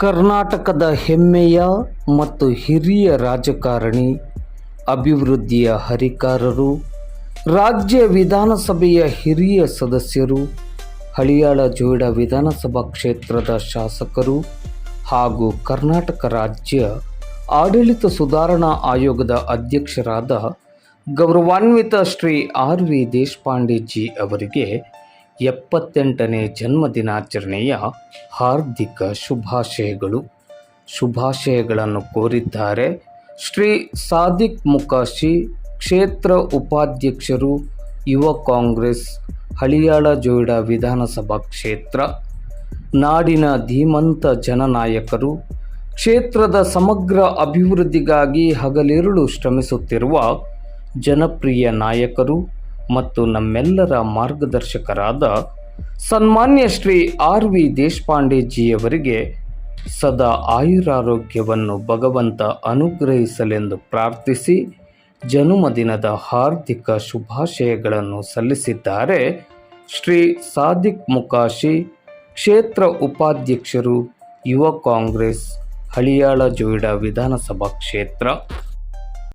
ಕರ್ನಾಟಕದ ಹೆಮ್ಮೆಯ ಮತ್ತು ಹಿರಿಯ ರಾಜಕಾರಣಿ, ಅಭಿವೃದ್ಧಿಯ ಹರಿಕಾರರು, ರಾಜ್ಯ ವಿಧಾನಸಭೆಯ ಹಿರಿಯ ಸದಸ್ಯರು, ಹಳಿಯಾಳ ಜೋಯಿಡ ವಿಧಾನಸಭಾ ಕ್ಷೇತ್ರದ ಶಾಸಕರು ಹಾಗೂ ಕರ್ನಾಟಕ ರಾಜ್ಯ ಆಡಳಿತ ಸುಧಾರಣಾ ಆಯೋಗದ ಅಧ್ಯಕ್ಷರಾದ ಗೌರವಾನ್ವಿತ ಶ್ರೀ ಆರ್ ವಿ ದೇಶಪಾಂಡೆಜಿ ಅವರಿಗೆ ಎಪ್ಪತ್ತೆಂಟನೇ ಜನ್ಮದಿನಾಚರಣೆಯ ಹಾರ್ದಿಕ ಶುಭಾಶಯಗಳು. ಶುಭಾಶಯಗಳನ್ನು ಕೋರಿದ್ದಾರೆ ಶ್ರೀ ಸಾದಿಕ್ ಮುಕಾಶಿ, ಕ್ಷೇತ್ರ ಉಪಾಧ್ಯಕ್ಷರು, ಯುವ ಕಾಂಗ್ರೆಸ್, ಹಳಿಯಾಳ ಜೋಯಿಡ ವಿಧಾನಸಭಾ ಕ್ಷೇತ್ರ, ನಾಡಿನ ಧೀಮಂತ ಜನನಾಯಕರು, ಕ್ಷೇತ್ರದ ಸಮಗ್ರ ಅಭಿವೃದ್ಧಿಗಾಗಿ ಹಗಲಿರುಳು ಶ್ರಮಿಸುತ್ತಿರುವ ಜನಪ್ರಿಯ ನಾಯಕರು ಮತ್ತು ನಮ್ಮೆಲ್ಲರ ಮಾರ್ಗದರ್ಶಕರಾದ ಸನ್ಮಾನ್ಯ ಶ್ರೀ ಆರ್ ವಿ ದೇಶಪಾಂಡೆಜಿಯವರಿಗೆ ಸದಾ ಆಯುರಾರೋಗ್ಯವನ್ನು ಭಗವಂತ ಅನುಗ್ರಹಿಸಲೆಂದು ಪ್ರಾರ್ಥಿಸಿ ಜನ್ಮದಿನದ ಹಾರ್ದಿಕ ಶುಭಾಶಯಗಳನ್ನು ಸಲ್ಲಿಸಿದ್ದಾರೆ ಶ್ರೀ ಸಾದಿಕ್ ಮುಕಾಶಿ, ಕ್ಷೇತ್ರ ಉಪಾಧ್ಯಕ್ಷರು, ಯುವ ಕಾಂಗ್ರೆಸ್, ಹಳಿಯಾಳ ಜೋಯಿಡಾ ವಿಧಾನಸಭಾ ಕ್ಷೇತ್ರ.